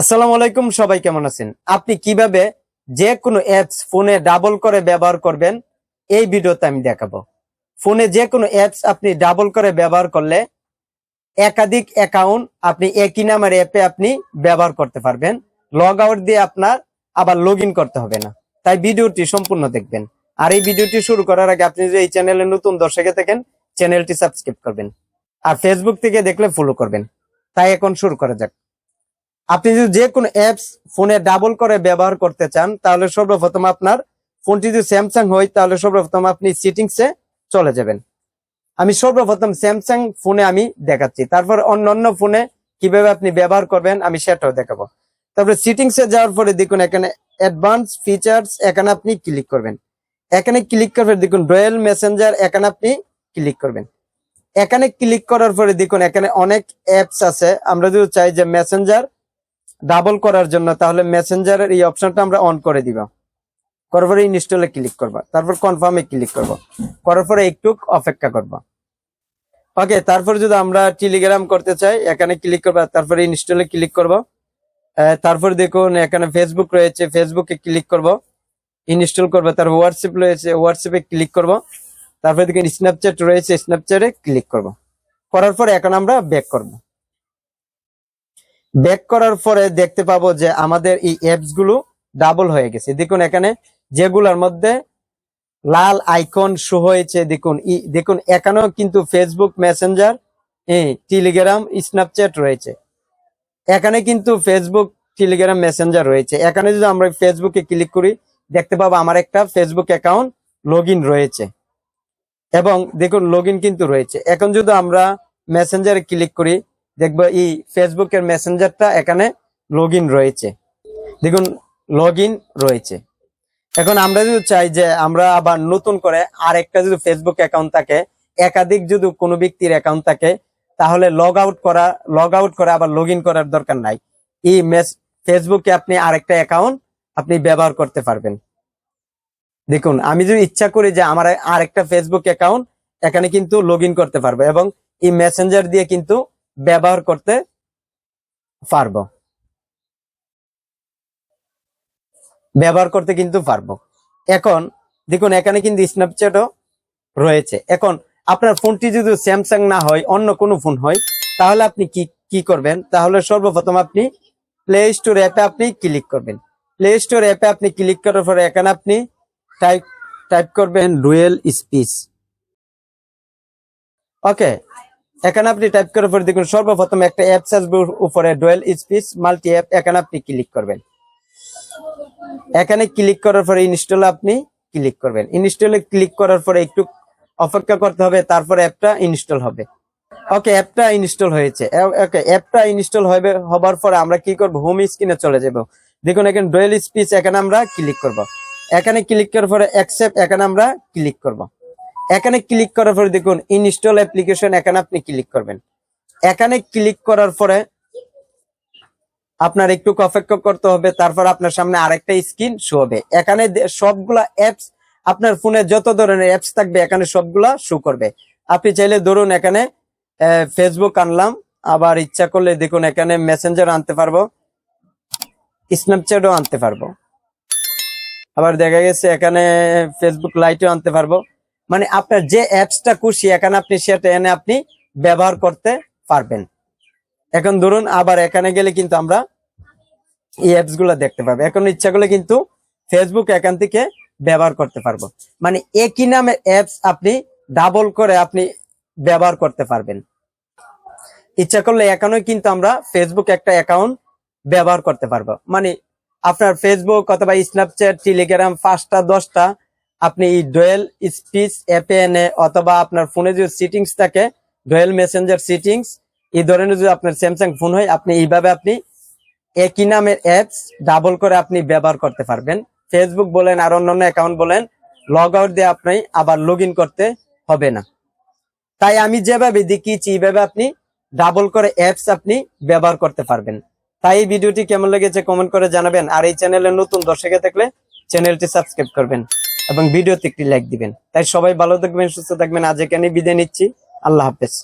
আসসালামু আলাইকুম, সবাই কেমন আছেন? আপনি কীভাবে যে কোনো অ্যাপস ফোনে ডাবল করে ব্যবহার করবেন, এই ভিডিওতে আমি দেখাবো। ফোনে যে কোনো অ্যাপস আপনি ডাবল করে ব্যবহার করলে একাধিক অ্যাকাউন্ট আপনি একই নামের অ্যাপে আপনি ব্যবহার করতে পারবেন। লগ আউট দিয়ে আপনার আবার লগ করতে হবে না। তাই ভিডিওটি সম্পূর্ণ দেখবেন। আর এই ভিডিওটি শুরু করার আগে আপনি যদি এই চ্যানেলে নতুন দর্শকে থাকেন, চ্যানেলটি সাবস্ক্রাইব করবেন। আর ফেসবুক থেকে দেখলে ফলো করবেন। তাই এখন শুরু করা যাক। আপনি যদি যে কোনো অ্যাপস ফোনে ডাবল করে ব্যবহার করতে চান, তাহলে সর্বপ্রথম আপনার ফোনটি যদি স্যামসাং হয়, তাহলে সর্বপ্রথম আপনি সিটিংসে চলে যাবেন। আমি সর্বপ্রথম স্যামসাং ফোনে আমি দেখাচ্ছি। তারপর অন্য অন্য ফোনে কীভাবে আপনি ব্যবহার করবেন, আমি সেটাও দেখাবো। তারপরে সিটিংসে যাওয়ার পরে দেখুন, এখানে অ্যাডভান্স ফিচার্স এখানে আপনি ক্লিক করবেন। এখানে ক্লিক করবেন দেখুন রয়্যাল মেসেঞ্জার এখানে আপনি ক্লিক করবেন। এখানে ক্লিক করার পরে দেখুন, এখানে অনেক অ্যাপস আছে। আমরা যদি চাই যে মেসেঞ্জার ডাবল করার জন্য, তাহলে মেসেঞ্জারের এই অপশনটা আমরা অন করে দিব। করার পরে ইনস্টলে ক্লিক করবা। তারপর কনফার্মে ক্লিক করব। করার পরে একটু অপেক্ষা করব। ওকে তারপর যদি আমরা টেলিগ্রাম করতে চাই, এখানে ক্লিক করবা, তারপরে ইনস্টলে ক্লিক করব। তারপর দেখুন, এখানে ফেসবুক রয়েছে ফেসবুকে ক্লিক করব। ইনস্টল করব, তারপর হোয়াটসঅ্যাপ রয়েছে হোয়াটসঅ্যাপে ক্লিক করব। তারপরে দেখুন স্ন্যাপচ্যাট রয়েছে স্ন্যাপচ্যাটে ক্লিক করব। করার পর এখন আমরা ব্যাক করব। ব্যাক করার পরে দেখতে পাবো যে আমাদের এই অ্যাপসগুলো ডাবল হয়ে গেছে। দেখুন এখানে যেগুলোর মধ্যে লাল আইকন শো হয়েছে, দেখুন দেখুন, এখানেও কিন্তু ফেসবুক মেসেঞ্জার টেলিগ্রাম স্ন্যাপচ্যাট রয়েছে। এখানে কিন্তু ফেসবুক টেলিগ্রাম মেসেঞ্জার রয়েছে। এখানে যদি আমরা ফেসবুকে ক্লিক করি, দেখতে পাবো আমার একটা ফেসবুক অ্যাকাউন্ট লগ রয়েছে। এবং দেখুন লগ কিন্তু রয়েছে। এখন যদি আমরা মেসেঞ্জারে ক্লিক করি দেখব এই ফেসবুকের মেসেঞ্জারটা এখানে লগ রয়েছে। দেখুন লগ রয়েছে। এখন আমরা যদি চাই যে আমরা আবার নতুন করে আরেকটা যদি ফেসবুক অ্যাকাউন্ট থাকে, একাধিক যদি কোনো ব্যক্তির অ্যাকাউন্ট থাকে, তাহলে লগ আউট করা লগ আউট করে আবার লগ করার দরকার নাই। এই ফেসবুকে আপনি আরেকটা অ্যাকাউন্ট আপনি ব্যবহার করতে পারবেন। দেখুন, আমি যদি ইচ্ছা করি যে আমার আরেকটা ফেসবুক অ্যাকাউন্ট এখানে কিন্তু লগ করতে পারব এবং এই মেসেঞ্জার দিয়ে কিন্তু ব্যবহার করতে পারব। ব্যবহার করতে কিন্তু পারব। এখন দেখুন, এখানে কিন্তু স্ন্যাপচ্যাটও রয়েছে। এখন আপনার ফোনটি যদি স্যামসাং না হয়, অন্য কোনো ফোন হয়, তাহলে আপনি কি কি করবেন? তাহলে সর্বপ্রথম আপনি প্লে স্টোর অ্যাপে আপনি ক্লিক করবেন। প্লে স্টোর অ্যাপে আপনি ক্লিক করার পরে এখানে আপনি টাইপ টাইপ করবেন রুয়েল স্পিচ ওকে এখানে আপনি টাইপ করার পরে দেখুন, সর্বপ্রথম একটা অ্যাপস আসবে উপরে ডুয়েল স্পিচ মাল্টি অ্যাপ এখানে আপনি ক্লিক করবেন। এখানে ক্লিক করার পরে ইনস্টল আপনি ক্লিক করবেন। ইনস্টলে ক্লিক করার পরে একটু অপেক্ষা করতে হবে, তারপর অ্যাপটা ইনস্টল হবে। ওকে অ্যাপটা ইনস্টল হয়েছে। ওকে অ্যাপটা ইনস্টল হবে, হবার পরে আমরা কি করব? হোম স্ক্রিনে চলে যাব। দেখুন, এখানে ডুয়েল স্পিচ এখানে আমরা ক্লিক করব। এখানে ক্লিক করার পরে অ্যাকসেপ্ট এখানে আমরা ক্লিক করব। এখানে ক্লিক করার পরে দেখুন ইনস্টল অ্যাপ্লিকেশন এখানে আপনি ক্লিক করবেন। এখানে ক্লিক করার পরে আপনার একটু অপেক্ষা করতে হবে, তারপর আপনার সামনে আরেকটা স্ক্রিন শো হবে। এখানে সবগুলা অ্যাপস আপনার ফোনে যত ধরনের অ্যাপস থাকবে, এখানে সবগুলা শো করবে। আপনি চাইলে ধরুন, এখানে ফেসবুক আনলাম, আবার ইচ্ছা করলে দেখুন, এখানে মেসেঞ্জার আনতে পারব স্ন্যাপচ্যাটও আনতে পারব। আবার দেখা গেছে, এখানে ফেসবুক লাইটও আনতে পারব। মানে আপনার যে অ্যাপসটা খুশি, এখানে আপনি সেটা এনে আপনি ব্যবহার করতে পারবেন। এখন ধরুন, আবার এখানে গেলে কিন্তু আমরা এই অ্যাপসগুলো দেখতে পাবো। এখন ইচ্ছা করলে কিন্তু ফেসবুক এখান থেকে ব্যবহার করতে পারব। মানে একই নামে অ্যাপস আপনি ডাবল করে আপনি ব্যবহার করতে পারবেন। ইচ্ছা করলে এখানেও কিন্তু আমরা ফেসবুক একটা অ্যাকাউন্ট ব্যবহার করতে পারব। মানে আপনার ফেসবুক অথবা স্ন্যাপচ্যাট টেলিগ্রাম পাঁচটা, দশটা আপনি এই ডোয়েল স্পিচ অ্যাপে এনে অথবা আপনার ফোনে যদি সিটিংস থাকে ডোয়েল মেসেঞ্জার সিটিংস এই ধরনের যদি আপনার স্যামসাং ফোন হয়, আপনি এইভাবে আপনি একই নামের অ্যাপস ডাবল করে আপনি ব্যবহার করতে পারবেন। ফেসবুক বলেন, আর অন্যান্য অ্যাকাউন্ট বলেন লগ আউট দিয়ে আপনি আবার লগ করতে হবে না। তাই আমি যেভাবে দেখিয়েছি, এইভাবে আপনি ডাবল করে অ্যাপস আপনি ব্যবহার করতে পারবেন। তাই এই ভিডিওটি কেমন লেগেছে কমেন্ট করে জানাবেন, আর এই চ্যানেলে নতুন দর্শকে থাকলে চ্যানেলটি সাবস্ক্রাইব করবেন। এবং ভিডিওতে একটি লাইক দিবেন। তাই সবাই ভালো থাকবেন, সুস্থ থাকবেন। আজ এখানে বিদায় নিচ্ছি। আল্লাহ হাফেজ।